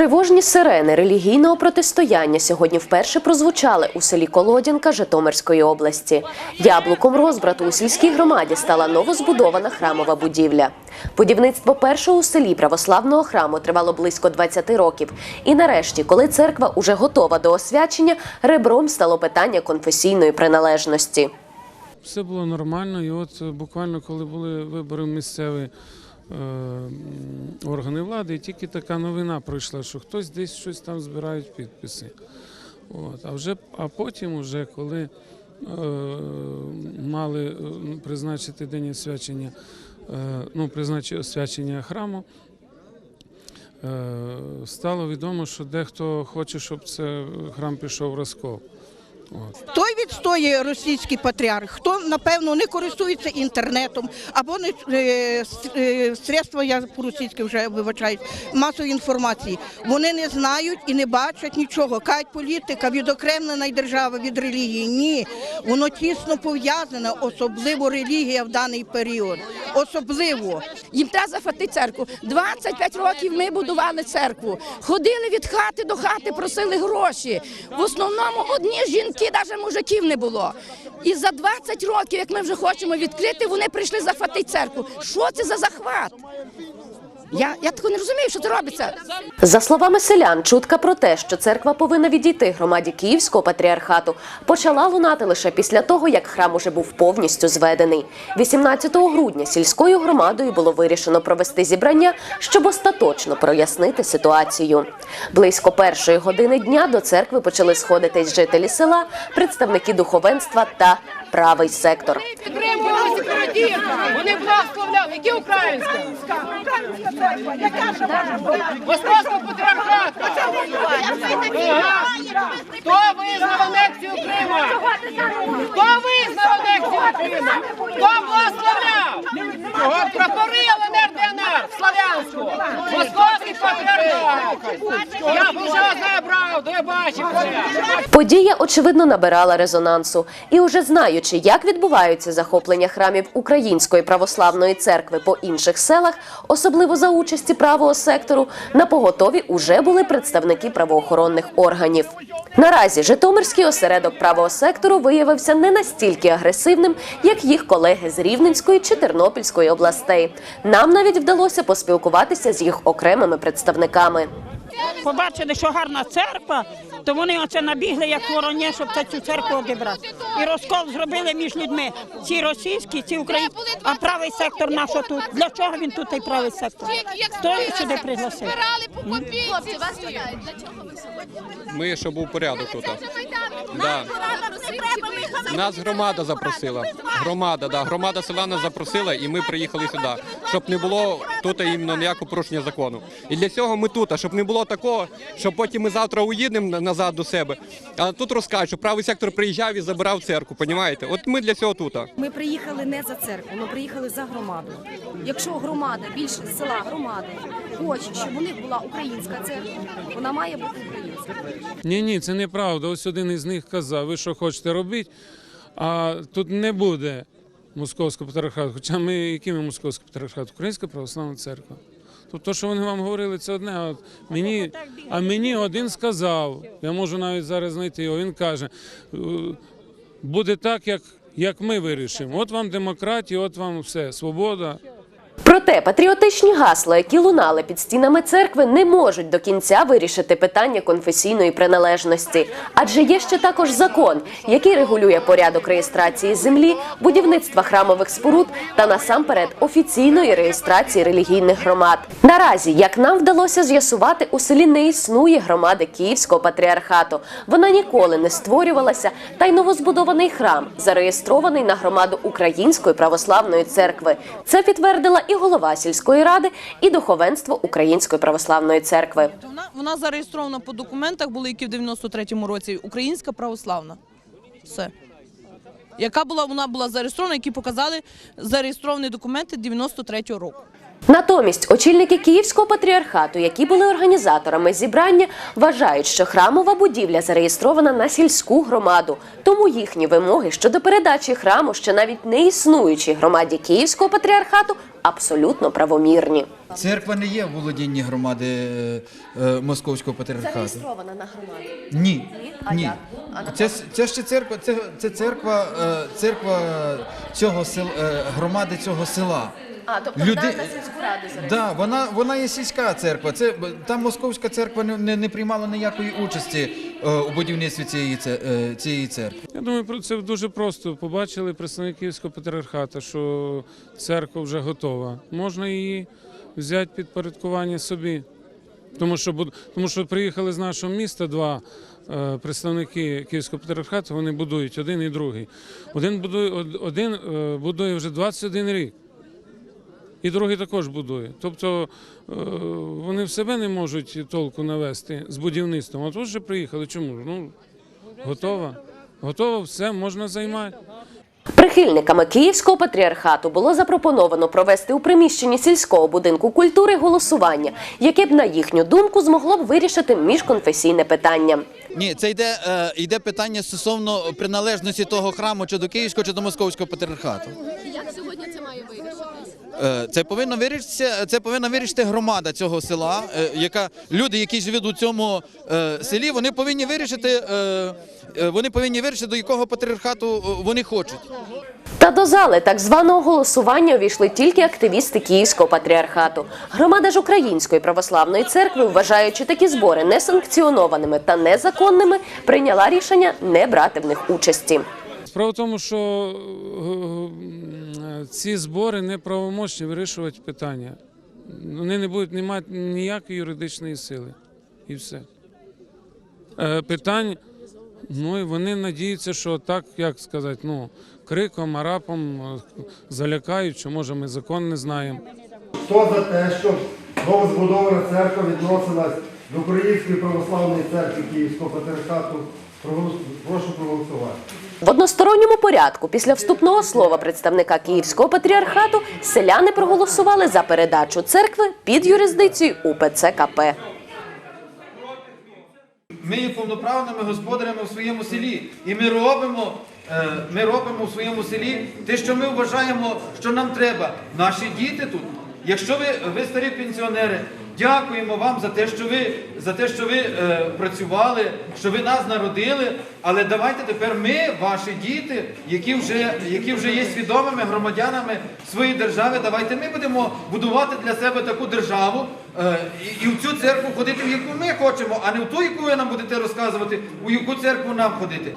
Тривожні сирени релігійного протистояння сьогодні вперше прозвучали у селі Колодянка Житомирської області. Яблуком розбрату у сільській громаді стала новозбудована храмова будівля. Будівництво першого у селі православного храму тривало близько 20 років. І нарешті, коли церква уже готова до освячення, ребром стало питання конфесійної приналежності. Все було нормально, і от е, буквально коли були вибори місцеві органи влади, і тільки така новина пройшла, що хтось десь щось там збирають підписи. От. А вже а потім, уже, коли е, мали е, призначити день освячення, е, ну, призначити освячення храму, е, стало відомо, що дехто хоче, щоб це храм пішов в розкол. Той відстоює російський патріарх, хто напевно не користується інтернетом або не е, е, средства, я по-російськи вже вибачаюсь, масової інформації. Вони не знають і не бачать нічого. Кажуть, політика відокремлена й держава від релігії. Ні, воно тісно пов'язане, особливо релігія в даний період. Особливо. Їм треба захватити церкву. 25 років ми будували церкву. Ходили від хати до хати, просили гроші. В основному одні жінки, навіть мужиків не було. І за 20 років, як ми вже хочемо відкрити, вони прийшли захватити церкву. Що це за захват? Я, я такого не розумію, що це робиться. За словами селян, чутка про те, що церква повинна відійти громаді Київського патріархату, почала лунати лише після того, як храм уже був повністю зведений. 18 грудня сільською громадою було вирішено провести зібрання, щоб остаточно прояснити ситуацію. Близько першої години дня до церкви почали сходитись жителі села, представники духовенства та правий сектор. Сепаратизм. Вони благословляли. Які українська? Московського патріархату. Ага. Хто визнав анексію Крима? Хто визнав анексію Крима? Хто благословляв? Прапори ДНР? Московський патріархат. Я вже знаю правду, я бачив це. Подія, очевидно, набирала резонансу. І уже знаючи, як відбуваються захоплення храмів Української православної церкви по інших селах, особливо за участі правого сектору, на поготові уже були представники правоохоронних органів. Наразі Житомирський осередок правого сектору виявився не настільки агресивним, як їх колеги з Рівненської чи Тернопільської областей. Нам навіть вдалося поспілкуватися з їх окремими представниками. побачили, що гарна церква, то вони оце набігли як вороні, щоб цю церкву обібрати. І розкол зробили між людьми. Ці російські, ці українські, а правий сектор наш тут. Для чого він тут той правий сектор? Хто їх сюди пригласив? Хлопці, вас питають, для чого ви сьогодні? Ми, щоб був порядок тут. Да. Нас громада запросила. Громада, да. Громада села нас запросила, і ми приїхали сюди, щоб не було тут іменно ніякого порушення закону. І для цього ми тут, а щоб не було такого, що потім ми завтра уїдемо назад до себе. А тут розкажуть, що правий сектор приїжджав і забирав церкву. Понімаєте? От ми для цього тут. Ми приїхали не за церкву, ми приїхали за громаду. Якщо громада, більше села громади, хоче, щоб у них була українська церква, вона має бути українська. Ні, ні, це неправда. Ось один із них казав, ви що хочете робити, а тут не буде московського патріархату. Хоча ми, який ми московський патріархат? Українська православна церква. Тобто, що вони вам говорили, це одне. От мені, а мені один сказав, я можу навіть зараз знайти його, він каже, «Е, буде так, як, як ми вирішимо. От вам демократія, от вам все, свобода. Проте патріотичні гасла, які лунали під стінами церкви, не можуть до кінця вирішити питання конфесійної приналежності. Адже є ще також закон, який регулює порядок реєстрації землі, будівництва храмових споруд та насамперед офіційної реєстрації релігійних громад. Наразі, як нам вдалося з'ясувати, у селі не існує громади Київського патріархату. Вона ніколи не створювалася, та й новозбудований храм зареєстрований на громаду Української православної церкви. Це підтвердила і голова сільської ради, і духовенство Української православної церкви. Вона, вона зареєстрована по документах, були які в 93-му році, Українська православна. Все. Яка була, вона була зареєстрована, які показали зареєстровані документи 93-го року. Натомість очільники Київського патріархату, які були організаторами зібрання, вважають, що храмова будівля зареєстрована на сільську громаду. Тому їхні вимоги щодо передачі храму ще навіть не існуючій громаді Київського патріархату абсолютно правомірні. Церква не є в володінні громади е, е, московського патріархату. Зареєстрована на громаду. Ні. А Ні. як? А на Це, с- це ще церква, це, це церква, е, церква цього сел, е, громади цього села. А, тобто Люди- вона на сільську раду зареєстрована. Да, вона, вона є сільська церква. Це б- там московська церква не, не, не приймала ніякої участі у будівництві цієї, е, цієї церкви. Я думаю, про це дуже просто. Побачили представники Київського патріархату, що церква вже готова. Можна її взяти під порядкування собі. Тому що, тому що приїхали з нашого міста два е, представники Київського патріархату, вони будують один і другий. Один будує, од- один, е, будує вже 21 рік. І другий також будує. Тобто е, вони в себе не можуть толку навести з будівництвом. А тут вже приїхали. Чому? Ну, готова. Готово, все, можна займати. Прихильниками Київського патріархату було запропоновано провести у приміщенні сільського будинку культури голосування, яке б, на їхню думку, змогло б вирішити міжконфесійне питання. Ні, це йде, е, йде питання стосовно приналежності того храму чи до Київського, чи до Московського патріархату. Як сьогодні це має вирішитися? Е, Це повинно вирішитися. Це повинна вирішити громада цього села, е, яка люди, які живуть у цьому е, селі, вони повинні вирішити. е, е, Вони повинні вирішити, до якого патріархату е, вони хочуть. Та до зали так званого голосування увійшли тільки активісти Київського патріархату. Громада ж Української православної церкви, вважаючи такі збори несанкціонованими та незаконними, прийняла рішення не брати в них участі. Справа в тому, що е, ці збори не правомочні вирішувати питання. Вони не будуть не мають ніякої юридичної сили. І все. Е, Питань, ну і вони надіються, що так, як сказати, ну, криком, арапом е, залякають, що може ми закон не знаємо. Хто за те, щоб новозбудована церква відносилась до Української православної церкви Київського патріархату? Прошу проголосувати. В односторонньому порядку після вступного слова представника Київського патріархату селяни проголосували за передачу церкви під юрисдикцію УПЦ КП. Ми є повноправними господарями в своєму селі, і ми робимо. е, Ми робимо в своєму селі те, що ми вважаємо, що нам треба. Наші діти тут. Якщо ви, ви старі пенсіонери, дякуємо вам за те, що ви за те, що ви е, працювали, що ви нас народили. Але давайте тепер ми, ваші діти, які вже, які вже є свідомими громадянами своєї держави, давайте ми будемо будувати для себе таку державу і, і в цю церкву ходити, в яку ми хочемо, а не в ту, яку ви нам будете розказувати, у яку церкву нам ходити.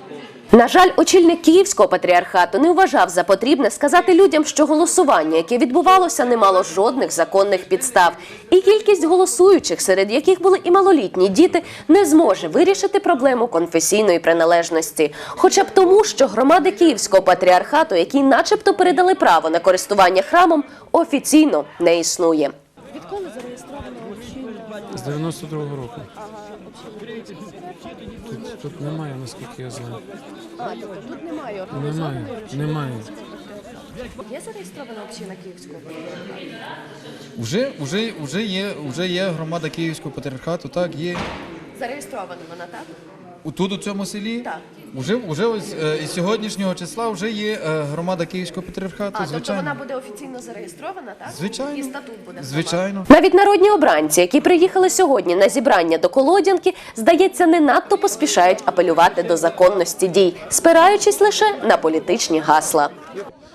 На жаль, очільник Київського патріархату не вважав за потрібне сказати людям, що голосування, яке відбувалося, не мало жодних законних підстав, і кількість голосуючих, серед яких були і малолітні діти, не зможе вирішити проблему конфесійної приналежності, хоча б тому, що громади Київського патріархату, які, начебто, передали право на користування храмом, офіційно не існує. Відколи З 92-го року. Тут, тут немає, наскільки я знаю. А, тобто тут немає Немає, немає. Є зареєстрована община Київського патріархату? Вже, вже, вже, є, вже є громада Київського патріархату, так, є. Зареєстрована вона так? У- Тут у цьому селі Так. Уже, уже ось е, із сьогоднішнього числа вже є е, громада Київського патріархату, А, звичайно. буде офіційно зареєстрована, так? Звичайно. статут буде. Звичайно. Навіть народні обранці, які приїхали сьогодні на зібрання до колодянки, здається, не надто поспішають апелювати до законності дій, спираючись лише на політичні гасла.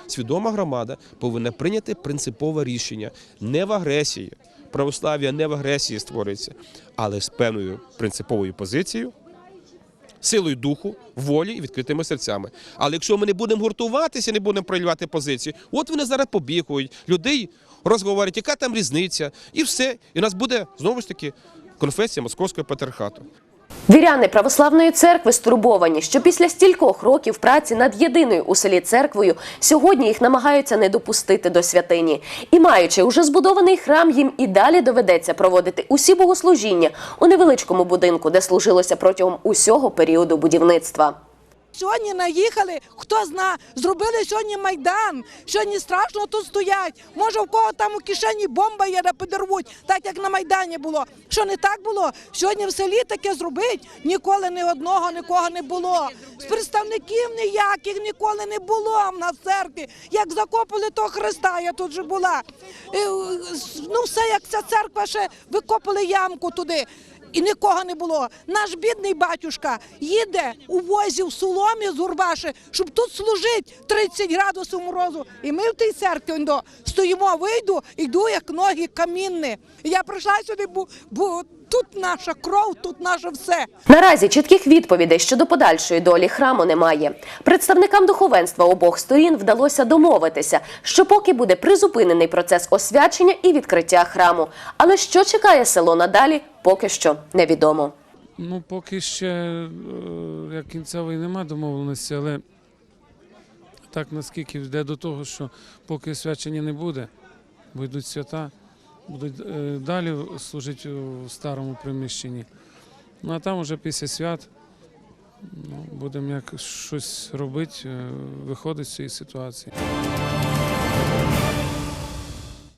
свідома громада повинна прийняти принципове рішення не в агресії. Православ'я не в агресії створюється, але з певною принциповою позицією, силою духу, волі і відкритими серцями. Але якщо ми не будемо гуртуватися, не будемо проявляти позиції, от вони зараз побігують, людей розговорять, яка там різниця, і все. І у нас буде знову ж таки конфесія Московського патріархату. Віряни православної церкви стурбовані, що після стількох років праці над єдиною у селі церквою сьогодні їх намагаються не допустити до святині. І маючи уже збудований храм, їм і далі доведеться проводити усі богослужіння у невеличкому будинку, де служилося протягом усього періоду будівництва. Сьогодні наїхали, хто зна, зробили сьогодні майдан. Сьогодні страшно тут стоять. Може, в кого там у кишені бомба є, да подорвуть, так як на майдані було. Що не так було? Сьогодні в селі таке зробить. Ніколи ні одного, нікого не було. З представників ніяких ніколи не було в нас церкві. Як закопали того Христа, я тут же була. Е, Ну, все, як ця церква ще викопали ямку туди. І нікого не було. Наш бідний батюшка їде у возі в соломі з Урбаши, щоб тут служити 30 градусів морозу. І ми в тій церкві ондо, стоїмо, вийду, йду, як ноги камінні. Я прийшла сюди, бо тут наша кров, тут наше все. Наразі чітких відповідей щодо подальшої долі храму немає. Представникам духовенства обох сторін вдалося домовитися, що поки буде призупинений процес освячення і відкриття храму. Але що чекає село надалі, поки що невідомо. Ну, поки ще е, як кінцевої нема домовленості, але так наскільки йде до того, що поки свячення не буде, бо йдуть свята, будуть е, далі служити у старому приміщенні. Ну а там уже після свят ну, будемо як щось робити, е, виходити з цієї ситуації.